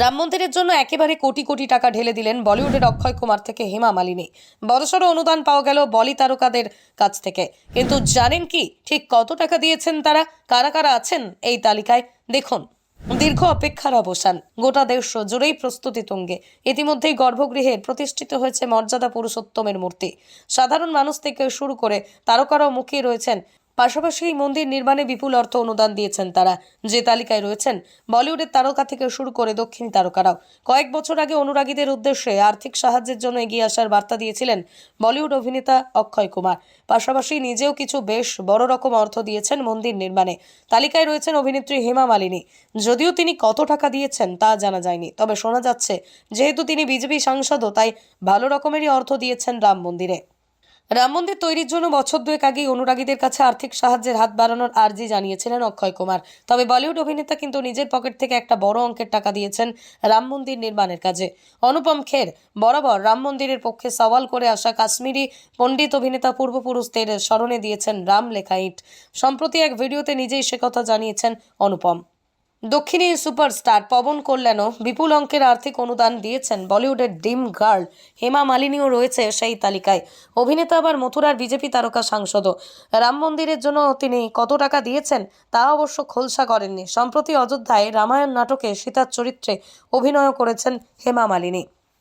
রাম মন্দিরের জন্য একেবারে কোটি কোটি টাকা ঢেলে দিলেন বলিউডের অক্ষয় কুমার থেকে হেমা মালিনী। বড়সড় অনুদান পাওয়া গেল বলি তারকাদের কাছ থেকে। কিন্তু জানেন কি? ঠিক কত টাকা দিয়েছেন তারা? কারা কারা আছেন এই তালিকায়? দেখুন, দীর্ঘ অপেক্ষার অবসান, গোটা দেশ জুড়েই প্রস্তুতি তুঙ্গে। ইতিমধ্যেই গর্ভগৃহে প্রতিষ্ঠিত হয়েছে মর্যাদা পুরুষোত্তমের মূর্তি। সাধারণ মানুষ থেকে শুরু করে তারকারাও মুখিয়ে রয়েছেন পাশাপাশি এই মন্দির নির্মাণে বিপুল অর্থ অনুদান দিয়েছেন তারা। যে তালিকায় রয়েছেন, বলিউডের তারকা থেকে শুরু করে দক্ষিণ তারকারাও। কয়েক বছর আগে অনুরাগীদের উদ্দেশ্যে আর্থিক সাহায্যের জন্য এগিয়ে আসার বার্তা দিয়েছিলেন বলিউড অভিনেতা অক্ষয় কুমার। পাশাপাশি নিজেও কিছু বেশ বড় রকম অর্থ দিয়েছেন মন্দির নির্মাণে। তালিকায় রয়েছেন অভিনেত্রী হেমা মালিনী। যদিও তিনি কত টাকা দিয়েছেন তা জানা যায়নি, তবে শোনা যাচ্ছে, যেহেতু তিনি বিজেপি সাংসদও, তাই ভালো রকমেরই অর্থ দিয়েছেন রাম মন্দিরে। রাম মন্দির তৈরির জন্য বছর দুয়েক আগেই অনুরাগীদের কাছে আর্থিক সাহায্যের হাত বাড়ানোর আর্জি জানিয়েছিলেন অক্ষয় কুমার। তবে বলিউড অভিনেতা কিন্তু নিজের পকেট থেকে একটা বড় অঙ্কের টাকা দিয়েছেন রাম মন্দির নির্মাণের কাজে। অনুপম খের, বরাবর রাম মন্দিরের পক্ষে সওয়াল করে আসা কাশ্মীরি পণ্ডিত অভিনেতা পূর্বপুরুষদের স্মরণে দিয়েছেন রাম লেখা ইট। সম্প্রতি এক ভিডিওতে নিজেই সে কথা জানিয়েছেন অনুপম। দক্ষিণী সুপারস্টার পবন কল্যাণও বিপুল অঙ্কের আর্থিক অনুদান দিয়েছেন বলিউডের ডিম গার্ল। হেমা মালিনীও রয়েছে সেই তালিকায়। অভিনেতা আবার মথুরার বিজেপি তারকা সাংসদও। রাম মন্দিরের জন্য তিনি কত টাকা দিয়েছেন তা অবশ্য খোলসা করেননি। সম্প্রতি অযোধ্যায় রামায়ণ নাটকে সীতার চরিত্রে অভিনয় করেছেন হেমা মালিনী।